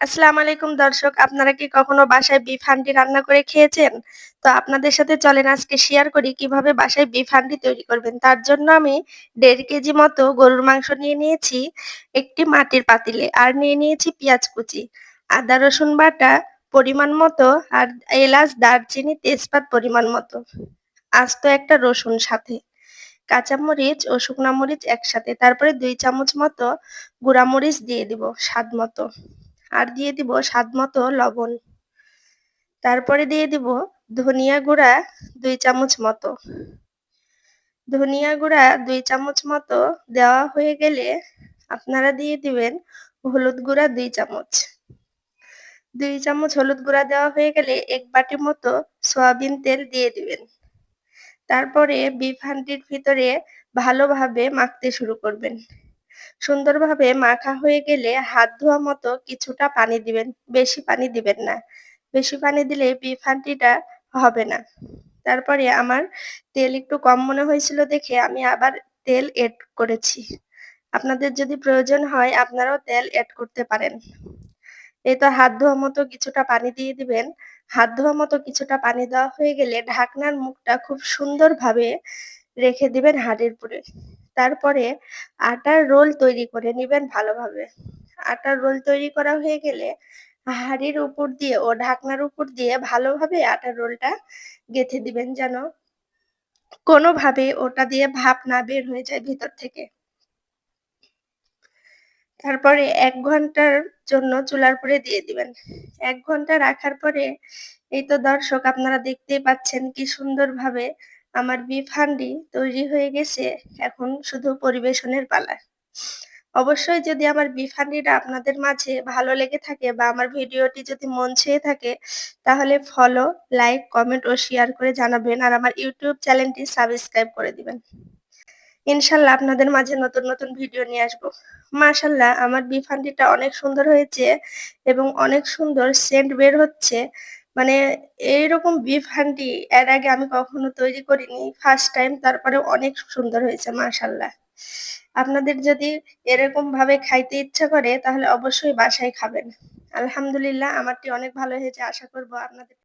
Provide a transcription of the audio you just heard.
আসসালামু আলাইকুম দর্শক। আপনারা কি কখনো বাসায় বিফ হান্ডি রান্না করে খেয়েছেন? তো আপনাদের সাথে চলেন আজকে শেয়ার করি কীভাবে বাসায় বিফ হান্ডি তৈরি করবেন। তার জন্য আমি দেড় কেজি মতো গরুর মাংস নিয়ে নিয়েছি একটি মাটির পাতিলে। আর নিয়ে নিয়েছি পেঁয়াজ কুচি, আদা রসুন বাটা পরিমাণ মতো আর এলাচ, দারচিনি, তেজপাত পরিমাণ মতো। আস্ত একটা রসুন সাথে। কাঁচামরিচ ও শুকনা মরিচ একসাথে। তারপরে দুই চামচ মতো গুঁড়া মরিচ দিয়ে দিব স্বাদ মতো। আর দিয়ে দিব স্বাদ মতো লবণ। তারপরে দিয়ে দিব ধনিয়া গুঁড়া দুই চামচ মতো। ধনিয়া গুঁড়া দুই চামচ মতো দেওয়া হয়ে গেলে আপনারা দিয়ে দিবেন হলুদ গুঁড়া দুই চামচ। দুই চামচ হলুদ গুঁড়া দেওয়া হয়ে গেলে এক বাটি মতো সয়াবিন তেল দিয়ে দিবেন। তারপরে বিফ হান্ডির ভিতরে ভালোভাবে মাখতে শুরু করবেন। সুন্দরভাবে মাখা হয়ে গেলে হাত ধোয়া মতো কিছুটা পানি দিবেন। বেশি পানি দিবেন না। বেশি পানি দিলে বিফ হান্ডিটা হবে না। তারপরে আমার তেল একটু কম মনে হয়েছিল দেখে আমি আবার তেল এড করেছি। আপনাদের যদি প্রয়োজন হয় আপনারাও তেল এড করতে পারেন। এই তো হাত ধোয়া মতো কিছুটা পানি দিয়ে দিবেন। হাত ধোয়া মতো কিছুটা পানি দেওয়া হয়ে গেলে ঢাকনার মুখটা খুব সুন্দরভাবে রেখে দিবেন হাঁড়ির উপরে। তারপরে আটার রোল তৈরি করে নিবেন ভালোভাবে। আটার রোল তৈরি করা হয়ে গেলে হাঁড়ির উপর দিয়ে ও ঢাকনার উপর দিয়ে ভালোভাবে আটার রোলটা গেঁথে দিবেন যেন কোনোভাবে ওটা দিয়ে ভাপ না বের হয়ে যায় ভিতর থেকে। তারপরে এক ঘণ্টার জন্য চুলার উপরে দিয়ে দিবেন। এক ঘণ্টা রাখার পরে, এই তো দর্শক আপনারা দেখতেই পাচ্ছেন কি সুন্দরভাবে আমার বিফ হান্ডি তৈরি হয়ে গেছে। এখন শুধু পরিবেশনের পালা। অবশ্যই যদি আমার বিফ হান্ডিটা আপনাদের মাঝে ভালো লেগে থাকে বা আমার ভিডিওটি যদি মন ছুঁয়ে থাকে তাহলে ফলো, লাইক, কমেন্ট ও শেয়ার করে জানাবেন আর আমার ইউটিউব চ্যানেলটি সাবস্ক্রাইব করে দিবেন। ইনশাল্লাহ আপনাদের মাঝে নতুন, নতুন ভিডিও নিয়ে আসব। মাশাআল্লাহ আমার বিফ হান্ডিটা অনেক সুন্দর হয়েছে এবং অনেক সুন্দর সেন্ট বের হচ্ছে। মানে এইরকম বিফ হান্ডি এর আগে আমি কখনো তৈরি করিনি। ফার্স্ট টাইম তারপরে অনেক সুন্দর হয়েছে, মাশাআল্লাহ। আপনাদের যদি এরকম ভাবে খাইতে ইচ্ছা করে, তাহলে অবশ্যই বাসায় খাবেন। আলহামদুলিল্লাহ, আমারটি অনেক ভালো হয়েছে। আশা করব আপনাদের